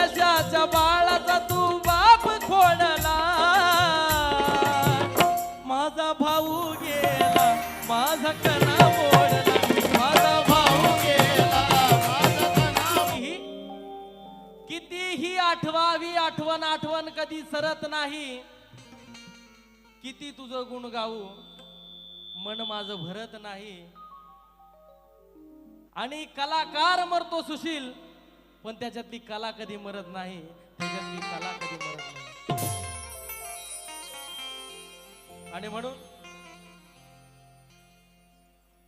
नशाच्या बाळाचा तू बाप खोडला. माझा भाऊ गेला माझा कणा मोडला. माझा भाऊ गेला कितीही कितीही आठवावी आठवण आठवण कधी सरत नाही. किती तुझं गुण गाऊ मन माझं भरत नाही. आणि कलाकार मरतो सुशील पण त्याच्यातली कला कधी मरत नाही त्याच्यातली कला कधी मरत नाही. आणि म्हणून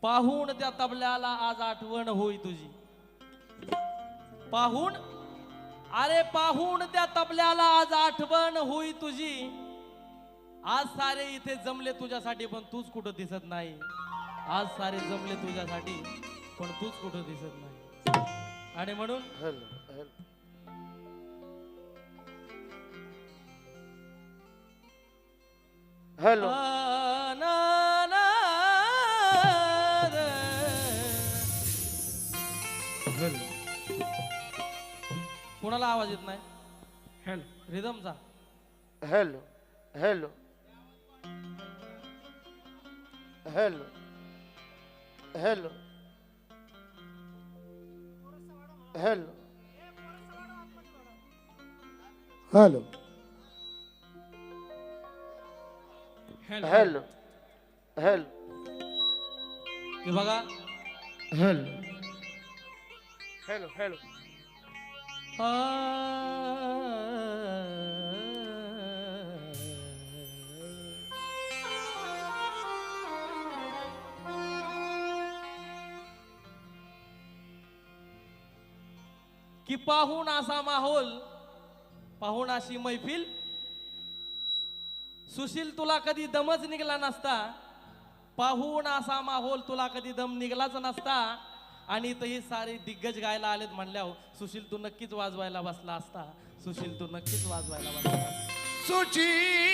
पाहून त्या तबल्याला आज आठवण होई तुझी. पाहून अरे पाहून त्या तबल्याला आज आठवण होई तुझी. आज सारे इथे जमले तुझ्यासाठी पण तूच कुठं दिसत नाही. आज सारे जमले तुझ्यासाठी पण तूच कुठं दिसत नाही. आणि म्हणून हॅलो हॅलो. हॅलो. आ, ना, ना, रे. कोणाला आवाज येत नाही? Hello. रिदमचा. Hello hello. Hello hello. Hello hello hello hello hello हे बघा हॅलो हॅलो हॅलो की पाहून असा माहोल पाहून अशी मैफिल. सुशील तुला कधी दमच निघला नसता पाहून असा माहोल तुला कधी दम निघलाच नसता. आणि इथं हे सारे दिग्गज गायला आलेत म्हणल्यावर सुशील तू नक्कीच वाजवायला बसला असता. सुशील तू नक्कीच वाजवायला बसला असता. सुशील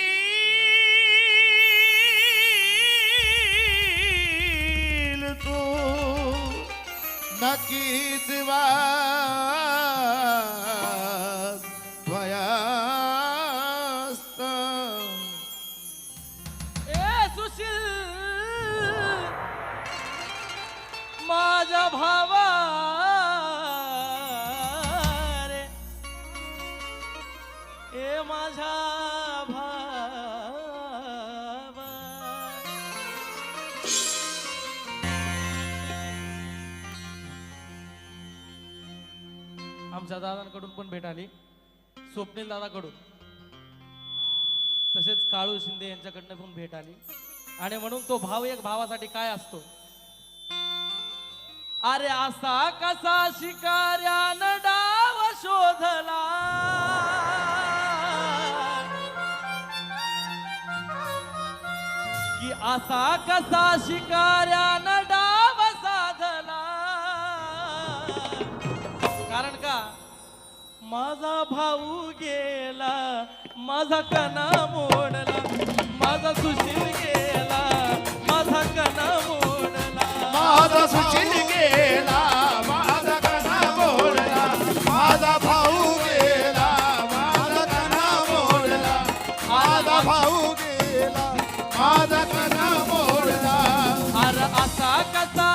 तू नक्कीच वा दादांकडून पण भेट आली. स्वप्नील दादाकडून. तसेच काळू शिंदे यांच्याकडनं पण भेट आली. आणि म्हणून तो भाव एक भावासाठी काय असतो? अरे असा कसा शिकाऱ्यानं डाव शोधला. की असा कसा शिकाऱ्यानं डाव साधला. कारण का? माझा भाऊ गेला माझा कणा मोडला माझा सुशील गेला माझा कणा मोडला. माझा सुशील गेला माझा कणा मोडला माझा भाऊ गेला माझा कणा मोडला. माझा भाऊ गेला माझा कणा मोडला. अरे असा कसा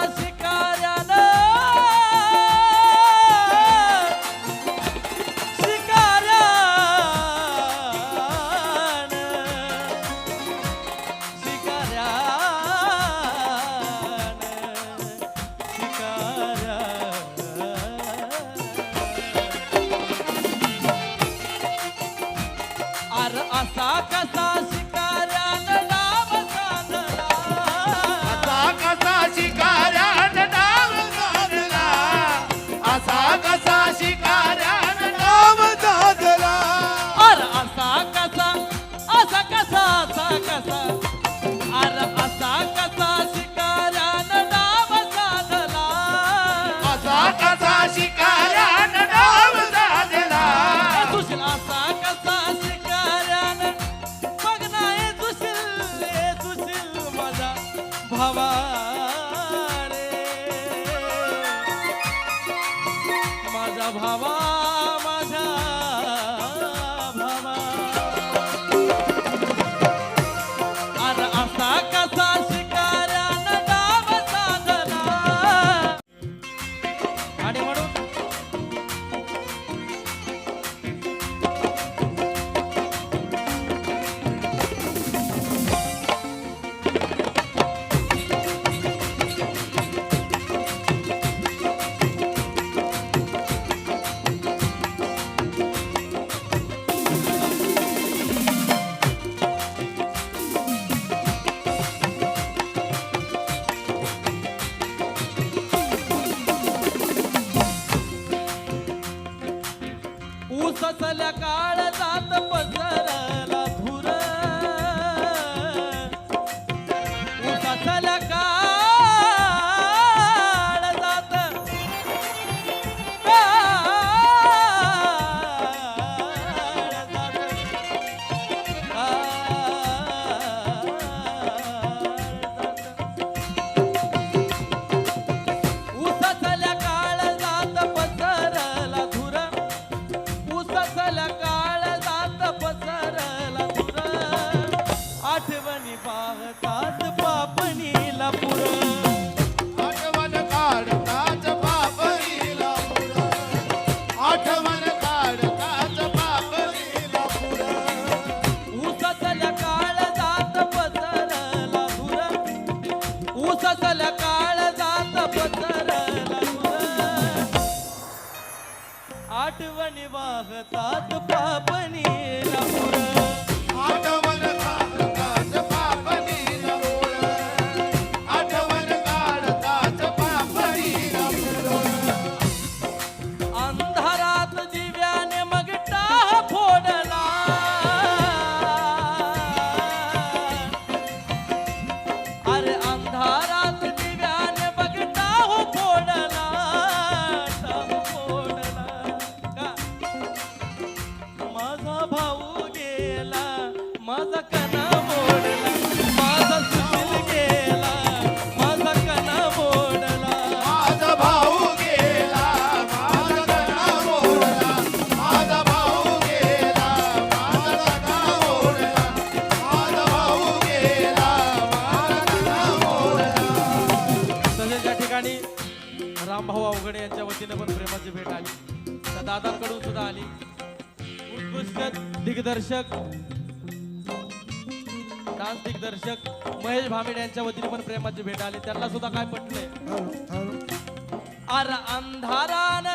Saca, tá, se पुरस्कृत दिग्दर्शक डान्स दिग्दर्शक महेश भामिड यांच्या वतीने पण प्रेमाची भेट आली. त्यांना सुद्धा काय पटले अंधारान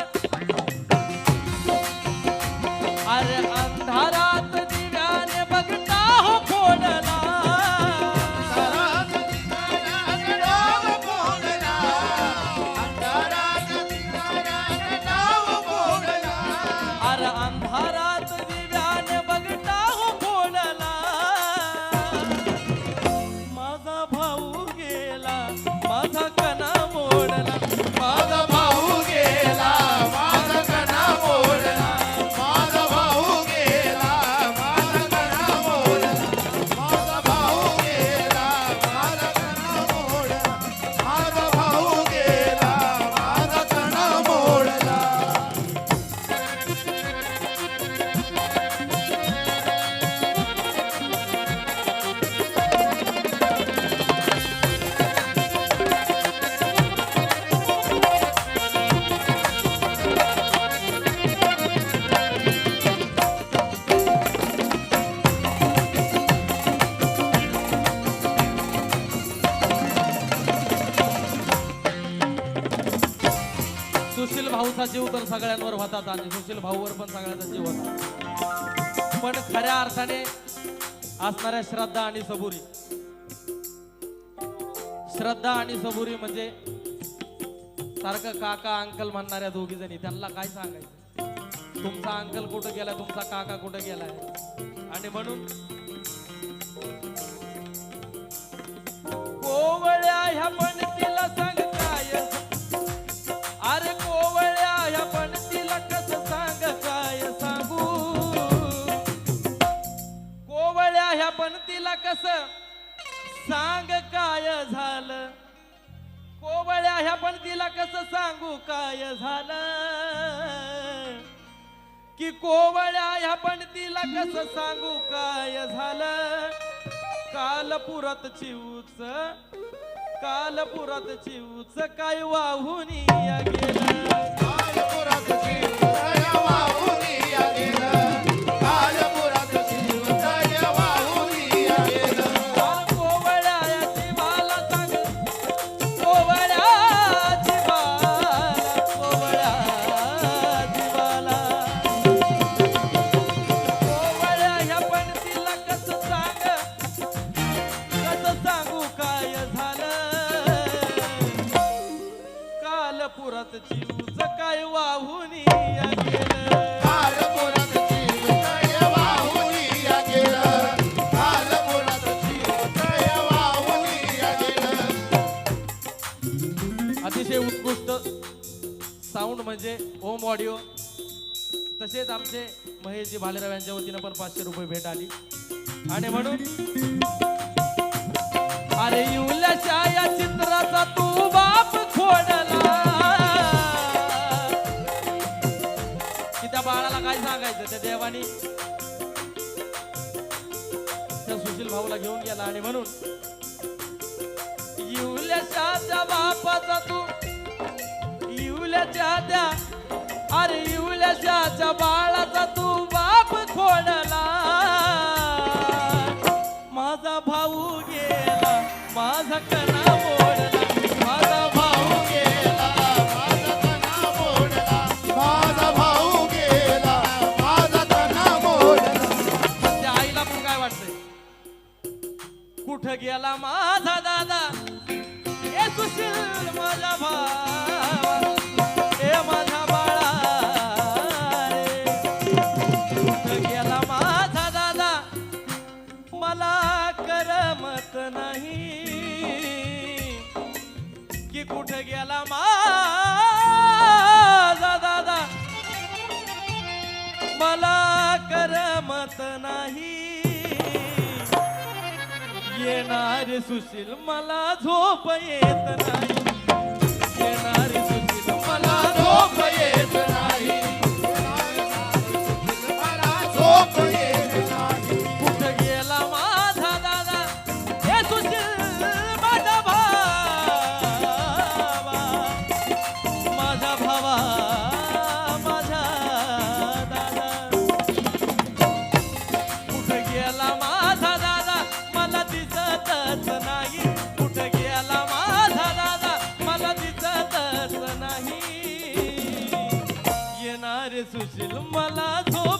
भाऊचा जीव तर सगळ्यांवर होतात आणि सुशील भाऊवर पण सगळ्यांचा जीव होता पण खऱ्या अर्थाने असणाऱ्या श्रद्धा आणि सबुरी. श्रद्धा आणि सबुरी म्हणजे सारखं काका अंकल म्हणणाऱ्या दोघी जणी. त्यांना काय सांगायचं? तुमचा अंकल कुठं गेलाय तुमचा काका कुठं गेलाय आणि म्हणून कोवळ्या ह्या पण तिला सांग काय झालं? कोवळ्या ह्या पण तिला कसं सांगू काय झालं? की कोवळ्या ह्या पण तिला कसं सांगू काय झालं? काल पुरत चिऊच काल पुरत चिऊच काय वाहून गेलं? ऑडिओ तसेच आमचे महेशजी भालेराव यांच्या वतीनं पण पाचशे रुपये भेट आली. आणि म्हणून अरे युल्याच्या या चित्राचा तू बाप खोडला. की त्या बाळाला काय सांगायचं? त्या देवानी त्या सुशील भाऊला घेऊन गेला. आणि म्हणून युल्याच्या त्या बापाचा तू युल्याच्या त्या अरे इवल्याच्या बाळाचा तू बाप खोडला. माझा भाऊ गेला माझा कना सुशील मला झोप येत नाही. येणारी सुशील मला झोप येत नाही. सुशील मला झोप येत